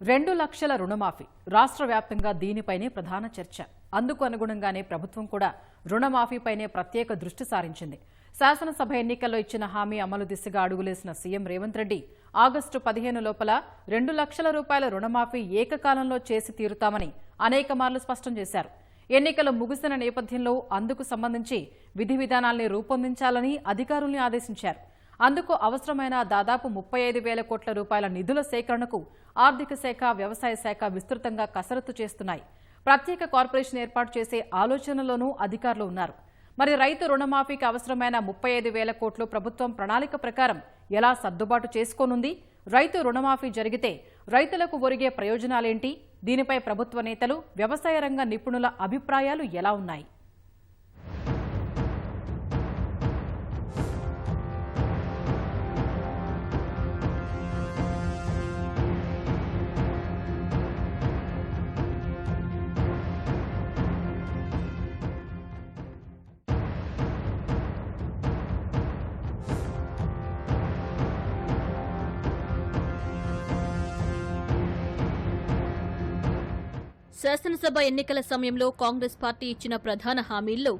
రెండు లక్షల రుణమాఫీ. రాష్ట్ర వ్యాప్తంగా దీనిపైనే ప్రధాన చర్చ. అందుకు అనుగుణంగానే ప్రభుత్వం కూడా రుణమాఫీపైనే ప్రత్యేక దృష్టి సారించింది. శాసనసభ ఎన్నికల్లో ఇచ్చిన హామీ అమలు దిశగా అడుగులేసిన సీఎం రేవంత్ రెడ్డి ఆగస్టు పదిహేను లోపల రెండు లక్షల రూపాయల రుణమాఫీ ఏకకాలంలో చేసి తీరుతామని అనేక మార్లు స్పష్టం చేశారు. ఎన్నికలు ముగిసిన నేపథ్యంలో అందుకు సంబంధించి విధి విధానాల్ని రూపొందించాలని అధికారుల్ని ఆదేశించారు. అందుకు అవసరమైన దాదాపు ముప్పై ఐదు వేల కోట్ల రూపాయల నిధుల సేకరణకు ఆర్థిక శాఖ వ్యవసాయ శాఖ విస్తృతంగా కసరత్తు చేస్తున్నాయి. ప్రత్యేక కార్పొరేషన్ ఏర్పాటు చేసే ఆలోచనలోనూ అధికారులు ఉన్నారు. మరి రైతు రుణమాఫీకి అవసరమైన ముప్పై ఐదు వేల కోట్లు ప్రభుత్వం ప్రణాళిక ప్రకారం ఎలా సర్దుబాటు చేసుకోనుంది? రైతు రుణమాఫీ జరిగితే రైతులకు ఒరిగే ప్రయోజనాలేంటి? దీనిపై ప్రభుత్వ నేతలు వ్యవసాయ రంగ నిపుణుల అభిప్రాయాలు ఎలా ఉన్నాయి? శాసనసభ ఎన్నికల సమయంలో కాంగ్రెస్ పార్టీ ఇచ్చిన ప్రధాన హామీల్లో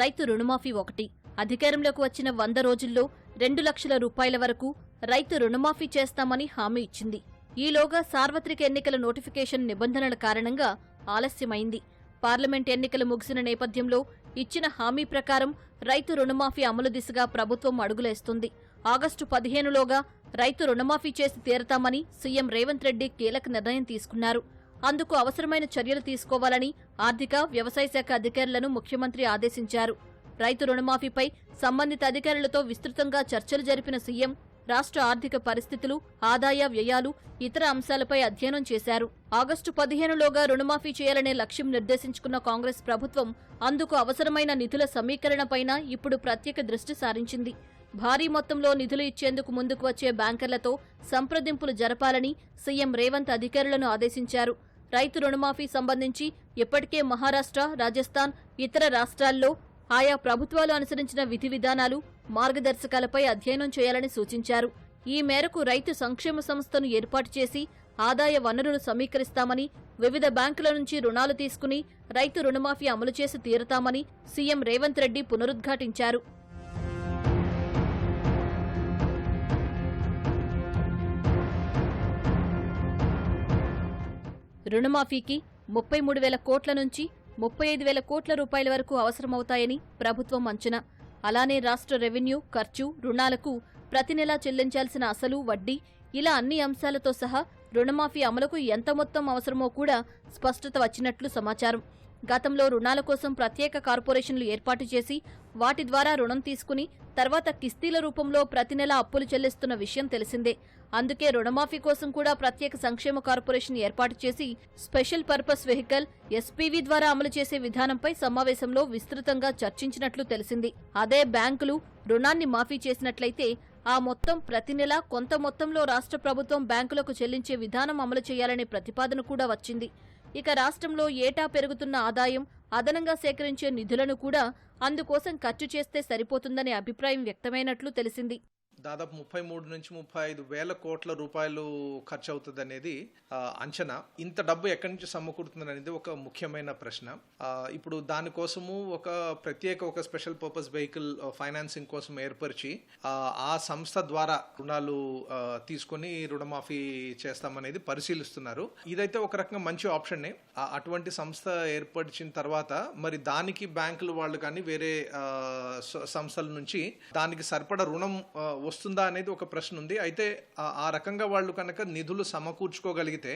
రైతు రుణమాఫీ ఒకటి అధికారంలోకి వచ్చిన వంద రోజుల్లో రెండు లక్షల రూపాయల వరకు రైతు రుణమాఫీ చేస్తామని హామీ ఇచ్చింది. ఈలోగా సార్వత్రిక ఎన్నికల నోటిఫికేషన్ నిబంధనల కారణంగా ఆలస్యమైంది. పార్లమెంట్ ఎన్నికలు ముగిసిన నేపథ్యంలో ఇచ్చిన హామీ ప్రకారం రైతు రుణమాఫీ అమలు దిశగా ప్రభుత్వం అడుగులేస్తుంది. ఆగస్టు పదిహేనులోగా రైతు రుణమాఫీ చేసి తీరతామని సీఎం రేవంత్ రెడ్డి కీలక నిర్ణయం తీసుకున్నారు. అందుకు అవసరమైన చర్యలు తీసుకోవాలని ఆర్థిక వ్యవసాయ శాఖ అధికారులను ముఖ్యమంత్రి ఆదేశించారు. రైతు రుణమాఫీపై సంబంధిత అధికారులతో విస్తృతంగా చర్చలు జరిపిన సీఎం రాష్ట్ర ఆర్థిక పరిస్థితులు ఆదాయ వ్యయాలు ఇతర అంశాలపై అధ్యయనం చేశారు. ఆగస్టు పదిహేనులోగా రుణమాఫీ చేయాలనే లక్ష్యం నిర్దేశించుకున్న కాంగ్రెస్ ప్రభుత్వం అందుకు అవసరమైన నిధుల సమీకరణపైన ఇప్పుడు ప్రత్యేక దృష్టి సారించింది. భారీ మొత్తంలో నిధులు ఇచ్చేందుకు ముందుకు వచ్చే బ్యాంకర్లతో సంప్రదింపులు జరపాలని సీఎం రేవంత్ అధికారులను ఆదేశించారు. రైతు రుణమాఫీ సంబంధించి ఇప్పటికే మహారాష్ట్ర రాజస్థాన్ ఇతర రాష్ట్రాల్లో ఆయా ప్రభుత్వాలు అనుసరించిన విధి విధానాలు మార్గదర్శకాలపై అధ్యయనం చేయాలని సూచించారు. ఈ మేరకు రైతు సంక్షేమ సంస్థను ఏర్పాటు చేసి ఆదాయ వనరులు సమీకరిస్తామని వివిధ బ్యాంకుల నుంచి రుణాలు తీసుకుని రైతు రుణమాఫీ అమలు చేసి తీరతామని సీఎం రేవంత్ రెడ్డి పునరుద్ఘాటించారు. రుణమాఫీకి ముప్పై మూడు వేల కోట్ల నుంచి ముప్పై ఐదు వేల కోట్ల రూపాయల వరకు అవసరమవుతాయని ప్రభుత్వం అంచనా. అలానే రాష్ట్ర రెవెన్యూ ఖర్చు రుణాలకు ప్రతి నెలా చెల్లించాల్సిన అసలు వడ్డీ ఇలా అన్ని అంశాలతో సహా రుణమాఫీ అమలుకు ఎంత మొత్తం అవసరమో కూడా స్పష్టత వచ్చినట్లు సమాచారం. గతంలో రుణాల కోసం ప్రత్యేక కార్పొరేషన్లు ఏర్పాటు చేసి వాటి ద్వారా రుణం తీసుకుని తర్వాత కిస్తీల రూపంలో ప్రతి నెల అప్పులు చెల్లిస్తున్న విషయం తెలిసిందే. అందుకే రుణమాఫీ కోసం కూడా ప్రత్యేక సంక్షేమ కార్పొరేషన్ ఏర్పాటు చేసి స్పెషల్ పర్పస్ వెహికల్ ఎస్పీవీ ద్వారా అమలు చేసే విధానంపై సమావేశంలో విస్తృతంగా చర్చించినట్లు తెలిసింది. అదే బ్యాంకులు రుణాన్ని మాఫీ చేసినట్లయితే ఆ మొత్తం ప్రతి నెల కొంత మొత్తంలో రాష్ట్ర ప్రభుత్వం బ్యాంకులకు చెల్లించే విధానం అమలు చేయాలనే ప్రతిపాదన కూడా వచ్చింది. ఇక రాష్ట్రంలో ఏటా పెరుగుతున్న ఆదాయం అదనంగా సేకరించే నిధులను కూడా అందుకోసం ఖర్చు చేస్తే సరిపోతుందనే అభిప్రాయం వ్యక్తమైనట్లు తెలిసింది. దాదాపు ముప్పై మూడు నుంచి ముప్పై ఐదు వేల కోట్ల రూపాయలు ఖర్చు అవుతుంది అనేది అంచనా. ఇంత డబ్బు ఎక్కడి నుంచి సమకూరుతుంది అనేది ఒక ముఖ్యమైన ప్రశ్న. ఇప్పుడు దానికోసము ఒక ప్రత్యేక ఒక స్పెషల్ పర్పస్ వెహికల్ ఫైనాన్సింగ్ కోసం ఏర్పరిచి ఆ, సంస్థ ద్వారా రుణాలు తీసుకొని రుణమాఫీ చేస్తామనేది పరిశీలిస్తున్నారు. ఇదైతే ఒక రకంగా మంచి ఆప్షనే. అటువంటి సంస్థ ఏర్పరిచిన తర్వాత మరి దానికి బ్యాంకులు వాళ్ళు కానీ వేరే సంస్థల నుంచి దానికి సరిపడా రుణం వస్తుందా అనేది ఒక ప్రశ్న ఉంది. అయితే ఆ- ఆ రకంగా వాళ్ళు కనుక నిధులు సమకూర్చుకోగలిగితే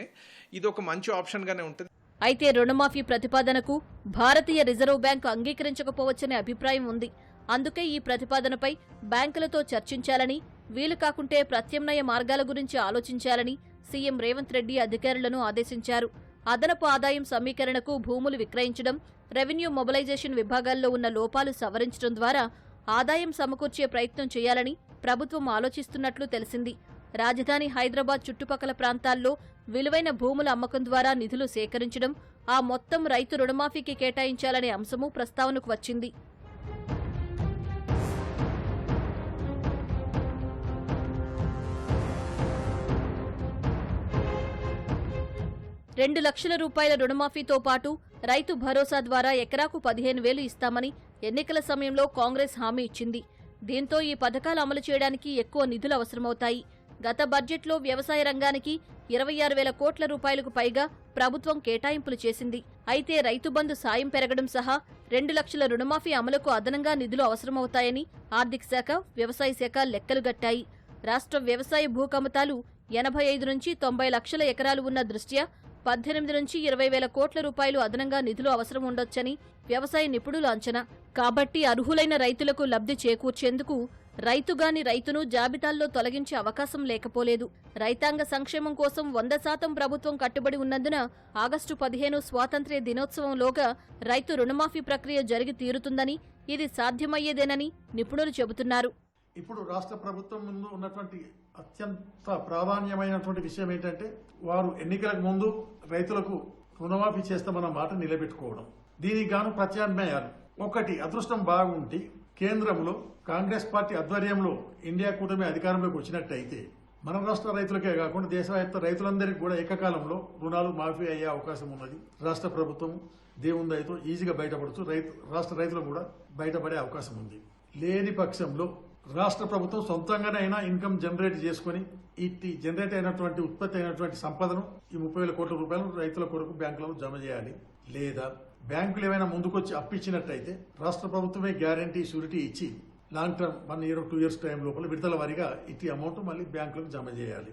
ఇది ఒక మంచి ఆప్షన్గానే ఉంటుంది. అయితే రుణమాఫీ ప్రతిపాదనకు భారతీయ రిజర్వ్ బ్యాంకు అంగీకరించకపోవచ్చనే అభిప్రాయం ఉంది. అందుకే ఈ ప్రతిపాదనపై బ్యాంకులతో చర్చించాలని వీలు కాకుంటే ప్రత్యామ్నాయ మార్గాల గురించి ఆలోచించాలని సీఎం రేవంత్ రెడ్డి అధికారులను ఆదేశించారు. అదనపు ఆదాయం సమీకరణకు భూములు విక్రయించడం రెవెన్యూ మొబలైజేషన్ విభాగాల్లో ఉన్న లోపాలు సవరించడం ద్వారా ఆదాయం సమకూర్చే ప్రయత్నం చేయాలని ప్రభుత్వం ఆలోచిస్తున్నట్లు తెలిసింది. రాజధాని హైదరాబాద్ చుట్టుపక్కల ప్రాంతాల్లో విలువైన భూముల అమ్మకం ద్వారా నిధులు సేకరించడం ఆ మొత్తం రైతు రుణమాఫీకి కేటాయించాలనే అంశము ప్రస్తావనకు వచ్చింది. రెండు లక్షల రూపాయల రుణమాఫీతో పాటు రైతు భరోసా ద్వారా ఎకరాకు పదిహేను వేలు ఇస్తామని ఎన్నికల సమయంలో కాంగ్రెస్ హామీ ఇచ్చింది. దీంతో ఈ పథకాలు అమలు చేయడానికి ఎక్కువ నిధులు అవసరమవుతాయి. గత బడ్జెట్లో వ్యవసాయ రంగానికి ఇరవై ఆరు వేల కోట్ల రూపాయలకు పైగా ప్రభుత్వం కేటాయింపులు చేసింది. అయితే రైతు బంధు సాయం పెరగడం సహా రెండు లక్షల రుణమాఫీ అమలుకు అదనంగా నిధులు అవసరమవుతాయని ఆర్థిక శాఖ వ్యవసాయ శాఖ లెక్కలు గట్టాయి. రాష్ట్ర వ్యవసాయ భూకమతాలు ఎనభై ఐదు నుంచి తొంభై లక్షల ఎకరాలు ఉన్న దృష్ట్యా పద్దెనిమిది నుంచి ఇరవై వేల కోట్ల రూపాయలు అదనంగా నిధులు అవసరం ఉండొచ్చని వ్యవసాయ నిపుణుల అంచనా. కాబట్టి అర్హులైన రైతులకు లబ్ధి చేకూర్చేందుకు రైతుగాని రైతును జాబితాల్లో తొలగించే అవకాశం లేకపోలేదు. రైతాంగ సంక్షేమం కోసం వంద శాతం ప్రభుత్వం కట్టుబడి ఉన్నందున ఆగస్టు పదిహేను స్వాతంత్ర్య దినోత్సవంలోగా రైతు రుణమాఫీ ప్రక్రియ జరిగి తీరుతుందని ఇది సాధ్యమయ్యేదేనని నిపుణులు చెబుతున్నారు. ఇప్పుడు రాష్ట్ర ప్రభుత్వం ముందు ఉన్నటువంటి అత్యంత ప్రాధాన్యమైనటువంటి విషయం ఏంటంటే వారు ఎన్నికలకు ముందు రైతులకు రుణమాఫీ చేస్తామన్న మాట నిలబెట్టుకోవడం. దీనికి గాను ప్రత్యామ్నాయాలు. ఒకటి అదృష్టం బాగుంటే కేంద్రంలో కాంగ్రెస్ పార్టీ ఆధ్వర్యంలో ఇండియా కూటమి అధికారంలోకి వచ్చినట్టయితే మన రాష్ట్ర రైతులకే కాకుండా దేశవ్యాప్త రైతులందరికీ కూడా ఏకకాలంలో రుణాలు మాఫీ అయ్యే అవకాశం ఉన్నది. రాష్ట్ర ప్రభుత్వం దేవుని దయతో ఈజీగా బయటపడచ్చు రైతు రాష్ట్ర రైతులు కూడా బయటపడే అవకాశం ఉంది. లేని పక్షంలో రాష్ట్ర ప్రభుత్వం సొంతంగానైనా ఇన్కమ్ జనరేట్ చేసుకుని ఇట్టి జనరేట్ అయినటువంటి ఉత్పత్తి అయినటువంటి సంపదను ఈ ముప్పై వేల కోట్ల రూపాయలు రైతుల కొరకు బ్యాంకులలో జమ చేయాలి. లేదా బ్యాంకులు ఏమైనా ముందుకొచ్చి అప్పిచ్చినట్టయితే రాష్ట్ర ప్రభుత్వమే గ్యారంటీ షూరిటీ ఇచ్చి long term one year two years time లోపల విడుదల వారీగా ఇట్టి అమౌంట్ మళ్ళీ బ్యాంకులకు జమ చేయాలి.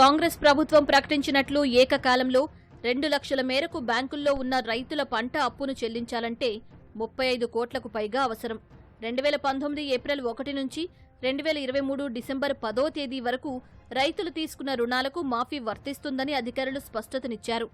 కాంగ్రెస్ ప్రభుత్వం ప్రకటించినట్లు ఏకకాలంలో రెండు లక్షల మేరకు బ్యాంకుల్లో ఉన్న రైతుల పంట అప్పును చెల్లించాలంటే ముప్పై ఐదు కోట్లకు పైగా అవసరం. రెండు వేల పంతొమ్మిది ఏప్రిల్ ఒకటి నుంచి రెండు వేల ఇరవై మూడు డిసెంబర్ పదో తేదీ వరకు రైతులు తీసుకున్న రుణాలకు మాఫీ వర్తిస్తుందని అధికారులు స్పష్టతనిచ్చారు.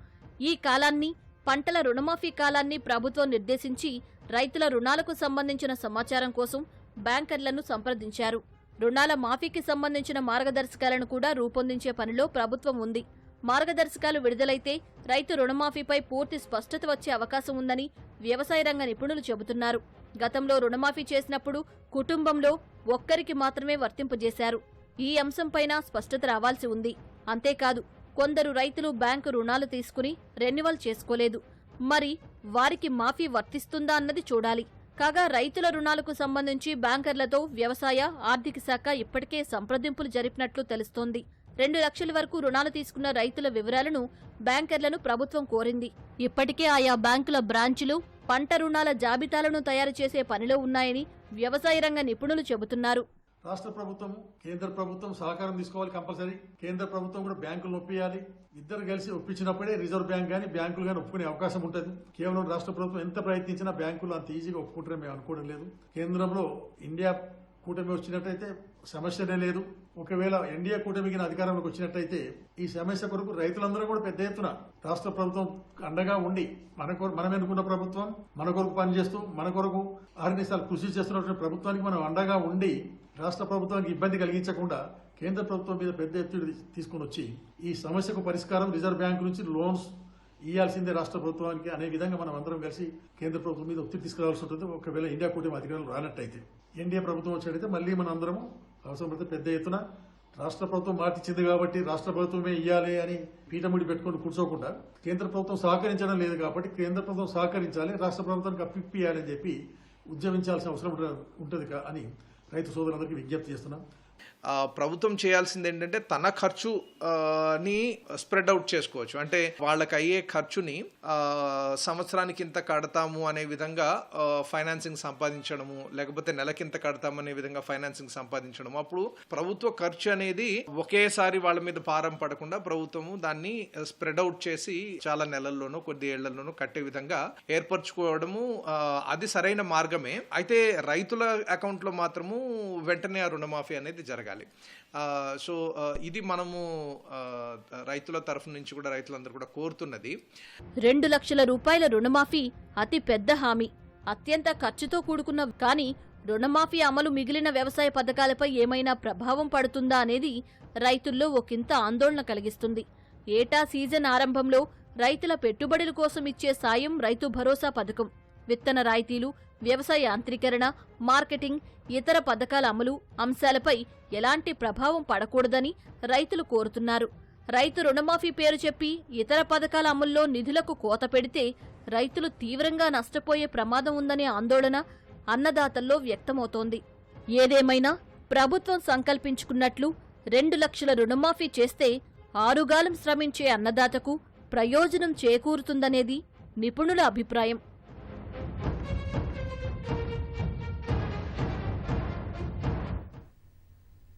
ఈ కాలాన్ని పంటల రుణమాఫీ కాలాన్ని ప్రభుత్వం నిర్దేశించి రైతుల రుణాలకు సంబంధించిన సమాచారం కోసం బ్యాంకర్లను సంప్రదించారు. రుణాల మాఫీకి సంబంధించిన మార్గదర్శకాలను కూడా రూపొందించే పనిలో ప్రభుత్వం ఉంది. మార్గదర్శకాలు విడుదలైతే రైతు రుణమాఫీపై పూర్తి స్పష్టత వచ్చే అవకాశం ఉందని వ్యవసాయ రంగ నిపుణులు చెబుతున్నారు. గతంలో రుణమాఫీ చేసినప్పుడు కుటుంబంలో ఒక్కరికి మాత్రమే వర్తింపజేశారు ఈ అంశంపైన స్పష్టత రావాల్సి ఉంది. అంతేకాదు కొందరు రైతులు బ్యాంకు రుణాలు తీసుకుని రెన్యువల్ చేసుకోలేదు. మరి వారికి మాఫీ వర్తిస్తుందా అన్నది చూడాలి. కాగా రైతుల రుణాలకు సంబంధించి బ్యాంకర్లతో వ్యవసాయ ఆర్థిక శాఖ ఇప్పటికే సంప్రదింపులు జరిపినట్లు తెలుస్తోంది. రెండు లక్షల వరకు రుణాలు తీసుకున్న రైతుల వివరాలను బ్యాంకర్లను ప్రభుత్వం కోరింది. ఇప్పటికే ఆయా బ్యాంకుల బ్రాంచులు పంట రుణాల జాబితాలను తయారు చేసే పనిలో ఉన్నాయని వ్యవసాయ రంగ నిపుణులు చెబుతున్నారు. రాష్ట్ర ప్రభుత్వం కేంద్ర ప్రభుత్వం సహకారం తీసుకోవాలి కంపల్సరీ. కేంద్ర ప్రభుత్వం కూడా బ్యాంకులు ఒప్పియాలి. ఇద్దరు కలిసి ఒప్పించినప్పుడే రిజర్వ్ బ్యాంక్ కానీ బ్యాంకులు కానీ ఒప్పుకునే అవకాశం ఉంటుంది. కేవలం రాష్ట్ర ప్రభుత్వం ఎంత ప్రయత్నించినా బ్యాంకులు అంత ఈజీగా ఒప్పుకుంటారని మేము అనుకోవడం లేదు. కేంద్రంలో ఇండియా కూటమి వచ్చినట్టయితే సమస్యనే లేదు. ఒకవేళ ఎన్డీఏ కూటమికి అధికారంలోకి వచ్చినట్టయితే ఈ సమస్య కొరకు రైతులందరూ కూడా పెద్ద ఎత్తున రాష్ట్ర ప్రభుత్వం అండగా ఉండి మన కొరకు మనం ఎన్నుకున్న ప్రభుత్వం మన కొరకు పనిచేస్తూ మన కొరకు ఆర్నిసార్లు కృషి చేస్తున్నటువంటి ప్రభుత్వానికి మనం అండగా ఉండి రాష్ట్ర ప్రభుత్వానికి ఇబ్బంది కలిగించకుండా కేంద్ర ప్రభుత్వం మీద పెద్ద ఎత్తున తీసుకుని వచ్చి ఈ సమస్యకు పరిష్కారం రిజర్వ్ బ్యాంకు నుంచి లోన్స్ ఇవ్వాల్సిందే రాష్ట్ర ప్రభుత్వానికి. అనే విధంగా మనం అందరం కలిసి కేంద్ర ప్రభుత్వం మీద ఒత్తిడి తీసుకురావాల్సి ఉంటుంది. ఒకవేళ ఇండియా కూటమి అధికారులు రానట్టయితే ఎన్డీఏ ప్రభుత్వం వచ్చినట్టయితే మళ్ళీ మన అందరము అవసరమైతే పెద్ద ఎత్తున రాష్ట్ర ప్రభుత్వం మార్చింది కాబట్టి రాష్ట్ర ప్రభుత్వమే ఇవ్వాలి అని పీఠముడి పెట్టుకొని కూర్చోకుండా కేంద్ర ప్రభుత్వం సహకరించడం లేదు కాబట్టి కేంద్ర ప్రభుత్వం సహకరించాలి రాష్ట్ర ప్రభుత్వానికి అప్పిప్పియాలని చెప్పి ఉద్యమించాల్సిన అవసరం ఉంటుంది అని రైతు సోదరులందరికీ విజ్ఞప్తి చేస్తున్నాం. ప్రభుత్వం చేయాల్సింది ఏంటంటే తన ఖర్చు ని స్ప్రెడ్ అవుట్ చేసుకోవచ్చు. అంటే వాళ్ళకి అయ్యే ఖర్చుని సంవత్సరానికి ఇంత కడతాము అనే విధంగా ఫైనాన్సింగ్ సంపాదించడము లేకపోతే నెలకింత కడతాము అనే విధంగా ఫైనాన్సింగ్ సంపాదించడము. అప్పుడు ప్రభుత్వ ఖర్చు అనేది ఒకేసారి వాళ్ళ మీద భారం పడకుండా ప్రభుత్వము దాన్ని స్ప్రెడ్ అవుట్ చేసి చాలా నెలల్లోనూ కొద్ది ఏళ్ళలోనూ కట్టే విధంగా ఏర్పరచుకోవడము అది సరైన మార్గమే. అయితే రైతుల అకౌంట్లో మాత్రము వెంటనే ఆ రుణమాఫీ అనేది జరగాలి. ఆ, సో ఇది మనము రైతుల తరఫు నుంచి కూడా రైతులందరూ కూడా కోరుతున్నది. రెండు లక్షల రూపాయల రుణమాఫీ అతి పెద్ద హామీ. అత్యంత ఖర్చుతో కూడుకున్న కానీ రుణమాఫీ అమలు మిగిలిన వ్యవసాయ పథకాలపై ఏమైనా ప్రభావం పడుతుందా అనేది రైతుల్లో ఒకంత ఆందోళన కలిగిస్తుంది. ఏటా సీజన్ ఆరంభంలో రైతుల పెట్టుబడుల కోసం ఇచ్చే సాయం రైతు భరోసా పథకం. విత్తన రాయితీలు వ్యవసాయ యాంత్రీకరణ మార్కెటింగ్ ఇతర పథకాల అమలు అంశాలపై ఎలాంటి ప్రభావం పడకూడదని రైతులు కోరుతున్నారు. రైతు రుణమాఫీ పేరు చెప్పి ఇతర పథకాల అమల్లో నిధులకు కోత పెడితే రైతులు తీవ్రంగా నష్టపోయే ప్రమాదం ఉందనే ఆందోళన అన్నదాతల్లో వ్యక్తమవుతోంది. ఏదేమైనా ప్రభుత్వం సంకల్పించుకున్నట్లు రెండు లక్షల రుణమాఫీ చేస్తే ఆరుగాలం శ్రమించే అన్నదాతకు ప్రయోజనం చేకూరుతుందనేది నిపుణుల అభిప్రాయం.